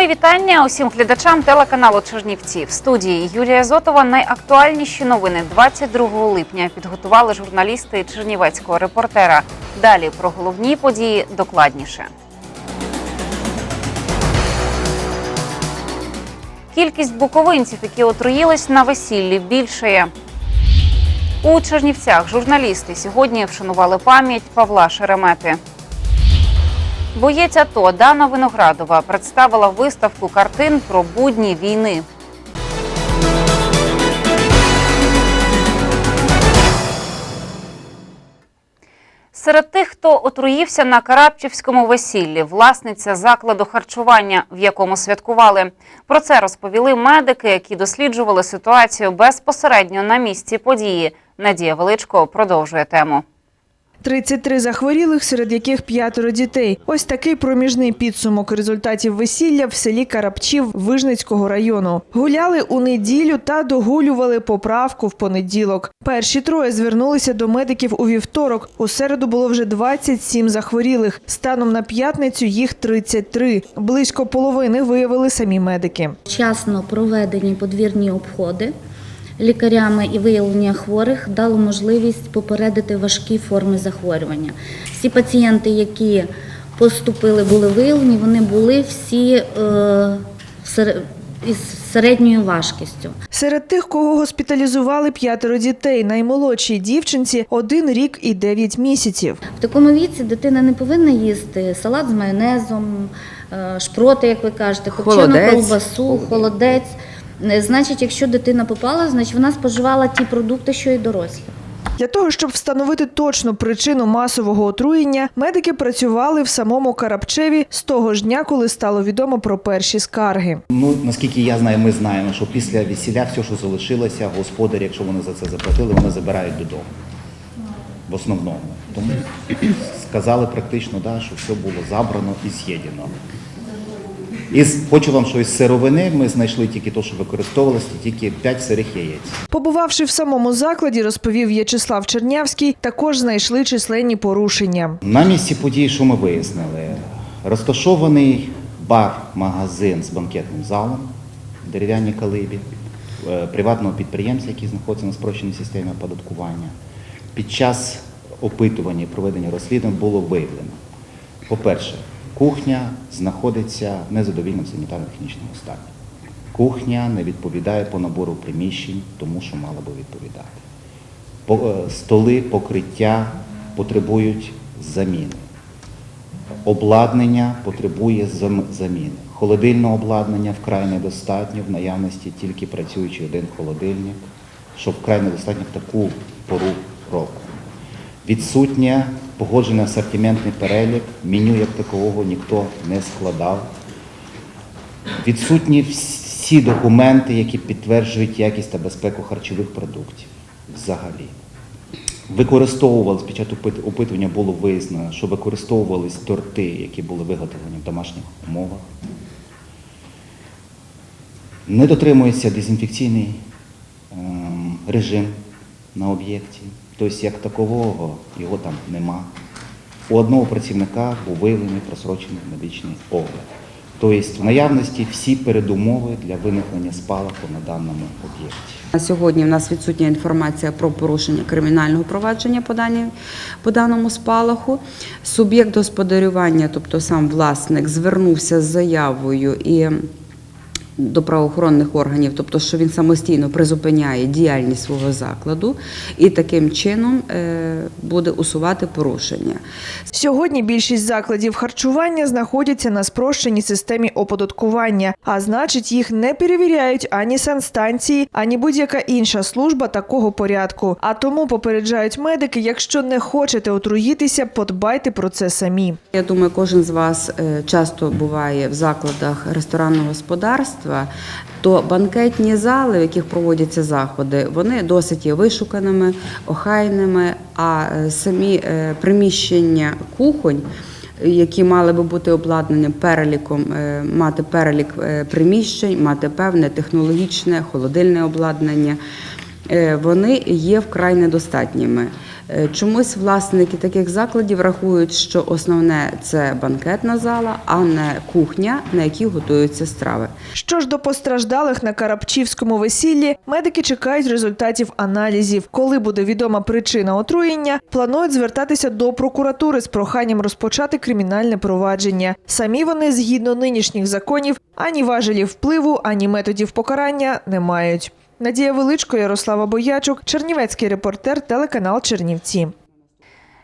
Мої вітання усім глядачам телеканалу Чернівці. В студії Юлія Зотова. Найактуальніші новини 22 липня підготували журналісти Чернівецького репортера. Далі про головні події докладніше. Кількість буковинців, які отруїлись на весіллі, більшає. У Чернівцях журналісти сьогодні вшанували пам'ять Павла Шеремети. Боєць АТО Дана Виноградова представила виставку картин про будні війни. Серед тих, хто отруївся на Карабчівському весіллі, власниця закладу харчування, в якому святкували. Про це розповіли медики, які досліджували ситуацію безпосередньо на місці події. Надія Величко продовжує тему. 33 захворілих, серед яких п'ятеро дітей. Ось такий проміжний підсумок результатів весілля в селі Карапчів Вижницького району. Гуляли у неділю та догулювали поправку в понеділок. Перші троє звернулися до медиків у вівторок. У середу було вже 27 захворілих. Станом на п'ятницю їх 33. Близько половини виявили самі медики. Вчасно проведені подвірні обходи лікарями і виявлення хворих дало можливість попередити важкі форми захворювання. Всі пацієнти, які поступили, були виявлені, вони були всі е, із середньою важкістю. Серед тих, кого госпіталізували п'ятеро дітей, наймолодшій дівчинці один рік і дев'ять місяців. В такому віці дитина не повинна їсти салат з майонезом, е, шпроти, як ви кажете, копчену Холодець. ковбасу, холодець. Е, Значить, якщо дитина попала, значить вона споживала ті продукти, що й дорослі. Для того, щоб встановити точну причину масового отруєння, медики працювали в самому Карабчеві з того ж дня, коли стало відомо про перші скарги. Ну, наскільки я знаю, ми знаємо, що після весілля все, що залишилося, господарі, якщо вони за це заплатили, вони забирають додому. В основному. Тому сказали практично, да, що все було забрано і з'їдено. І з- хочу вам, що із сировини ми знайшли тільки те, що використовувалося, тільки 5 сирих яєць. Побувавши в самому закладі, розповів В'ячеслав Чернявський, також знайшли численні порушення. На місці події, що ми вияснили? Розташований бар-магазин з банкетним залом, дерев'яній калибі, е, приватного підприємця, який знаходиться на спрощеній системі оподаткування. Під час опитування і проведення розслідувань було виявлено. По-перше, кухня знаходиться в незадовільному санітарно-технічному стані. Кухня не відповідає по набору приміщень тому, що мала би відповідати. Е, Столи, покриття потребують заміни. Обладнання потребує заміни. Холодильного обладнання вкрай недостатньо, в наявності тільки працюючий один холодильник, що вкрай недостатньо в таку пору Відсутнє погоджений асортиментний перелік, меню як такового ніхто не складав. Відсутні всі документи, які підтверджують якість та безпеку харчових продуктів взагалі. Використовувалися під час опитування було визнано, що використовувались торти, які були виготовлені в домашніх умовах. Не дотримується дезінфекційний ем, режим на об'єкті. Тобто, як такового, його там нема. У одного працівника був виявлений просрочений медичний огляд. Тобто, в наявності всі передумови для виникнення спалаху на даному об'єкті. На сьогодні в нас відсутня інформація про порушення кримінального провадження по, даному спалаху. Суб'єкт господарювання, тобто сам власник, звернувся з заявою і до правоохоронних органів, тобто що він самостійно призупиняє діяльність свого закладу і таким чином е, буде усувати порушення. Сьогодні більшість закладів харчування знаходяться на спрощеній системі оподаткування, а значить, їх не перевіряють ані санстанції, ані будь-яка інша служба такого порядку. А тому попереджають медики, якщо не хочете отруїтися, подбайте про це самі. Я думаю, кожен з вас е, часто буває в закладах ресторанного господарства, то банкетні зали, в яких проводяться заходи, вони досить є вишуканими, охайними, а е, самі е, приміщення кухонь. Які мали би бути обладнані переліком, е, мати перелік приміщень, мати певне технологічне, холодильне обладнання, вони є вкрай недостатніми. Е, Чомусь власники таких закладів рахують, що основне це банкетна зала, а не кухня, на якій готуються страви. Що ж до постраждалих на Карапчівському весіллі, медики чекають результатів аналізів. Коли буде відома причина отруєння, планують звертатися до прокуратури з проханням розпочати кримінальне провадження. Самі вони, згідно нинішніх законів, ані важелів впливу, ані методів покарання не мають. Надія Величко, Ярослава Боячук, Чернівецький репортер, телеканал Чернівці.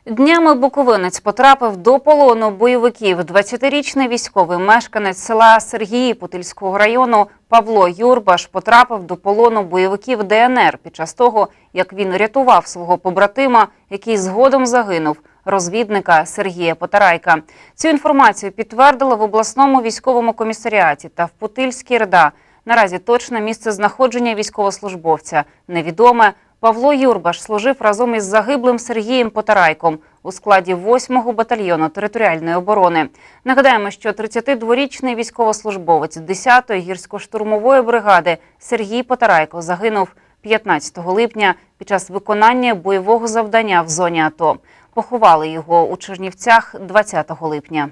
Днями Буковинець потрапив до полону бойовиків. 20-річний військовий мешканець села Сергії Путильського району Павло Юрбаш потрапив до полону бойовиків ДНР під час того, як він рятував свого побратима, який згодом загинув. Розвідника Сергія Потарайка цю інформацію підтвердили в обласному військовому комісаріаті та в Путильській РДА. Наразі точне місце знаходження військовослужбовця невідоме. Павло Юрбаш служив разом із загиблим Сергієм Потарайком у складі 8-го батальйону територіальної оборони. Нагадаємо, що 32-річний військовослужбовець 10-ї гірсько-штурмової бригади Сергій Потарайко загинув 15 липня під час виконання бойового завдання в зоні АТО. Поховали його у Чернівцях 20 липня.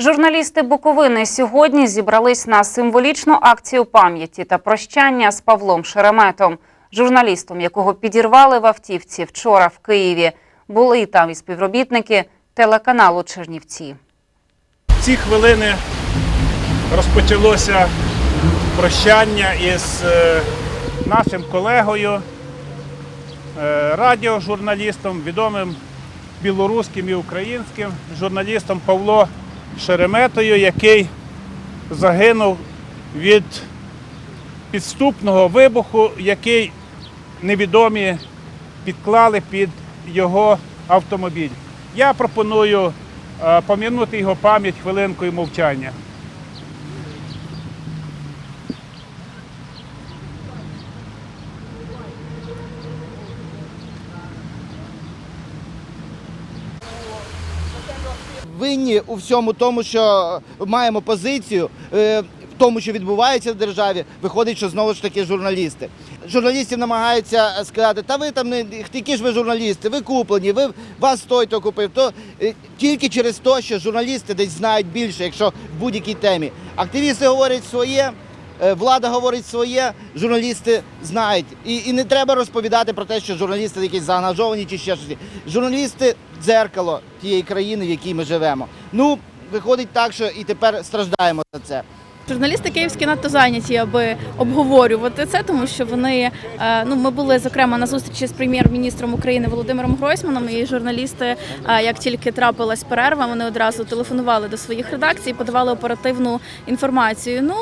Журналісти Буковини сьогодні зібрались на символічну акцію пам'яті та прощання з Павлом Шереметом, журналістом, якого підірвали в автівці вчора в Києві. Були там і співробітники телеканалу Чернівці. Ці хвилини розпочалося прощання із е, нашим колегою, е, радіожурналістом, відомим білоруським і українським журналістом Павло Шереметою, який загинув від підступного вибуху, який невідомі підклали під його автомобіль. Я пропоную е, пом'янути його пам'ять хвилинкою мовчання. Винні у всьому тому, що маємо позицію. е, В тому, що відбувається в державі, виходить, що знову ж таки журналісти. Журналістів намагаються сказати, та ви там не які ж ви журналісти, ви куплені, ви вас той то купив. То е, тільки через те, що журналісти десь знають більше, якщо в будь-якій темі. Активісти говорять своє, влада говорить своє, журналісти знають. І, і не треба розповідати про те, що журналісти якісь заангажовані чи ще щось. Журналісти дзеркало тієї країни, в якій ми живемо. Ну, виходить так, що і тепер страждаємо за це. Журналісти київські надто зайняті, аби обговорювати це, тому що вони е, ну ми були зокрема на зустрічі з прем'єр-міністром України Володимиром Гройсманом. І журналісти, е, як тільки трапилась перерва, вони одразу телефонували до своїх редакцій, подавали оперативну інформацію. Ну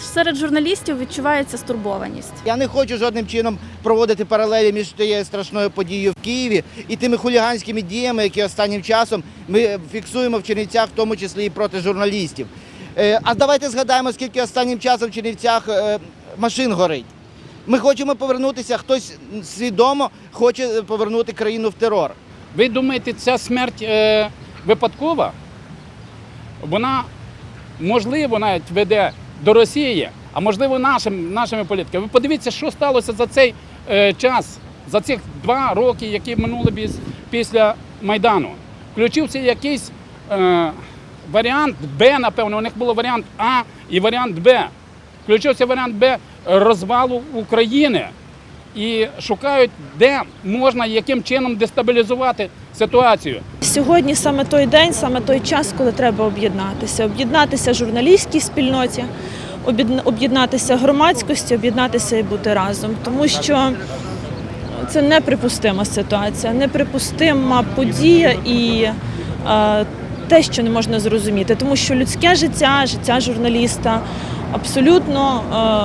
серед журналістів відчувається стурбованість. Я не хочу жодним чином проводити паралелі між тією страшною подією в Києві і тими хуліганськими діями, які останнім часом ми фіксуємо в Чернівцях, в тому числі і проти журналістів. Е, А давайте згадаємо, скільки останнім часом в Чернівцях е, машин горить. Ми хочемо повернутися, хтось свідомо хоче повернути країну в терор. Ви думаєте, ця смерть е, випадкова? Вона, можливо, навіть веде до Росії, а можливо, нашим, нашими політиками. Ви подивіться, що сталося за цей е, час, за цих два роки, які минули біз- після Майдану. Включився якийсь е, варіант Б, напевно, у них був варіант А і варіант Б. Включився варіант Б розвалу України і шукають, де можна яким чином дестабілізувати ситуацію. Сьогодні саме той день, саме той час, коли треба об'єднатися. Об'єднатися журналістській спільноті, об'єднатися громадськості, об'єднатися і бути разом. Тому що це неприпустима ситуація, неприпустима подія і е, те, що не можна зрозуміти. Тому що людське життя, життя журналіста абсолютно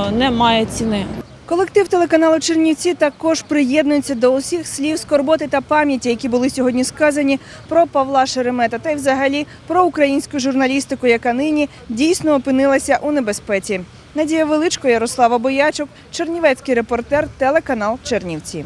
е, не має ціни. Колектив телеканалу Чернівці також приєднується до усіх слів скорботи та пам'яті, які були сьогодні сказані про Павла Шеремета та й взагалі про українську журналістику, яка нині дійсно опинилася у небезпеці. Надія Величко, Ярослава Боячук, Чернівецький репортер, телеканал Чернівці.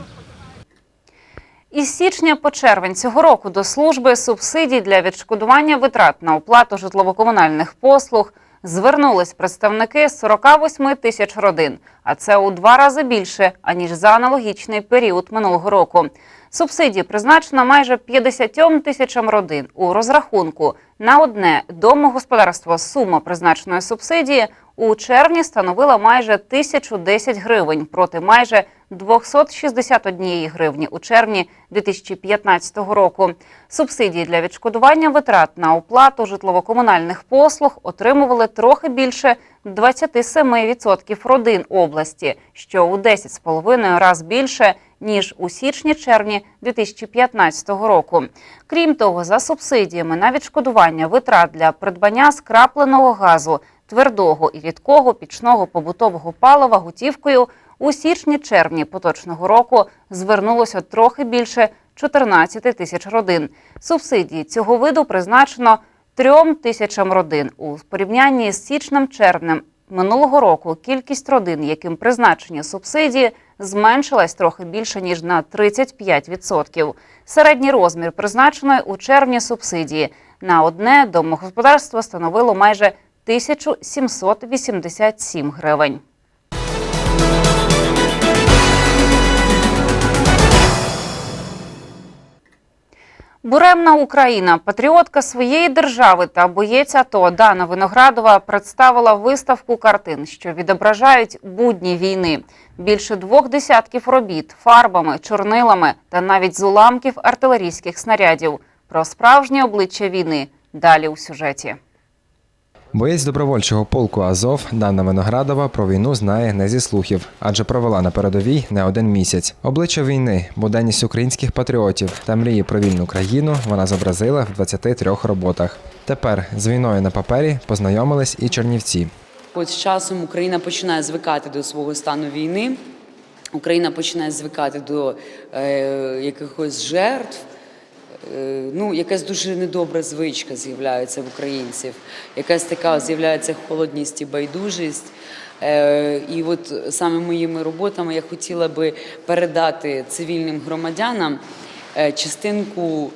Із січня по червень цього року до служби субсидій для відшкодування витрат на оплату житлово-комунальних послуг звернулись представники 48 тисяч родин, а це у два рази більше аніж за аналогічний період минулого року. Субсидії призначено майже 50 тисячам родин. У розрахунку на одне домогосподарство сума призначеної субсидії у червні становила майже 1010 гривень проти майже 261 гривні у червні 2015 року. Субсидії для відшкодування витрат на оплату житлово-комунальних послуг отримували трохи більше 27% родин області, що у 10,5 раз більше ніж у січні-червні 2015 року. Крім того, за субсидіями на відшкодування витрат для придбання скрапленого газу, твердого і рідкого пічного побутового палива готівкою у січні-червні поточного року звернулося трохи більше 14 тисяч родин. Субсидії цього виду призначено трьом тисячам родин. У порівнянні з січнем-червнем минулого року кількість родин, яким призначені субсидії, зменшилась трохи більше ніж на 35%. Середній розмір призначеної у червні субсидії на одне домогосподарство становило майже 1787 гривень. Буремна Україна, патріотка своєї держави та боєць АТО Дана Виноградова представила виставку картин, що відображають будні війни. Більше двох десятків робіт фарбами, чорнилами та навіть з уламків артилерійських снарядів. Про справжнє обличчя війни далі у сюжеті. Боєць добровольчого полку Азов Дана Виноградова про війну знає не зі слухів, адже провела на передовій не один місяць. Обличчя війни, буденність українських патріотів та мрії про вільну країну вона зобразила в 23 роботах. Тепер з війною на папері познайомились і чернівці. От з часом Україна починає звикати до свого стану війни. Україна починає звикати до е, якихось жертв. Е, ну, якась дуже недобра звичка з'являється в українців, якась така з'являється холодність і байдужість. Е, і от саме моїми роботами я хотіла би передати цивільним громадянам е, частинку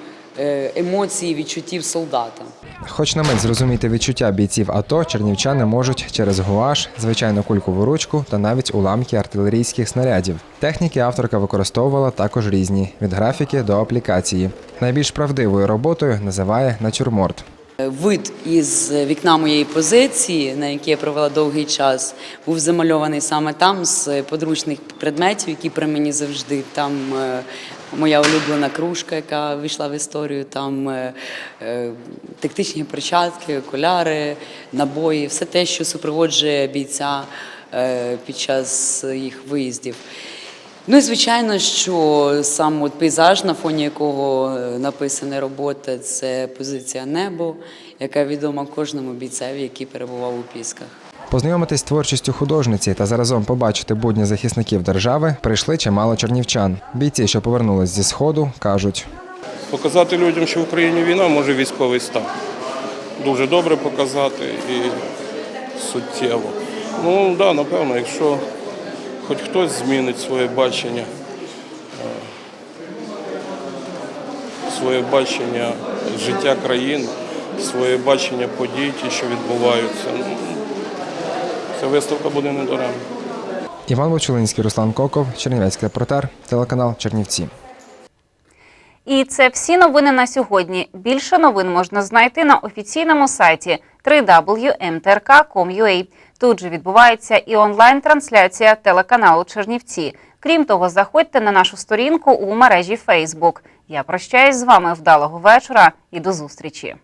емоцій відчуттів солдата. Хоч на мить зрозуміти відчуття бійців АТО, чернівчани можуть через гуаш, звичайну кулькову ручку та навіть уламки артилерійських снарядів. Техніки авторка використовувала також різні від графіки до аплікації. Найбільш правдивою роботою називає натюрморт. Вид із вікна моєї позиції, на якій я провела довгий час, був замальований саме там з подручних предметів, які при мені завжди. Там е, моя улюблена кружка, яка вийшла в історію, там е, е, тактичні перчатки, окуляри, набої, все те, що супроводжує бійця е, під час їх виїздів. Ну і звичайно, що сам от пейзаж, на фоні якого написана робота, це позиція небо, яка відома кожному бійцеві, який перебував у пісках. Познайомитись з творчістю художниці та заразом побачити будні захисників держави прийшли чимало чернівчан. Бійці, що повернулись зі сходу, кажуть. Показати людям, що в Україні війна, може військовий стан. Дуже добре показати і суттєво. Ну так, да, напевно, якщо хоч хтось змінить своє бачення, е, своє бачення життя країн, своє бачення подій, ті, що відбуваються. Ця виставка буде недаремна. Іван Вочулинський, Руслан Коков, Чернівецький репортер, телеканал Чернівці. І це всі новини на сьогодні. Більше новин можна знайти на офіційному сайті www.mtrk.com.ua. Тут же відбувається і онлайн-трансляція телеканалу Чернівці. Крім того, заходьте на нашу сторінку у мережі Facebook. Я прощаюсь з вами вдалого вечора і до зустрічі.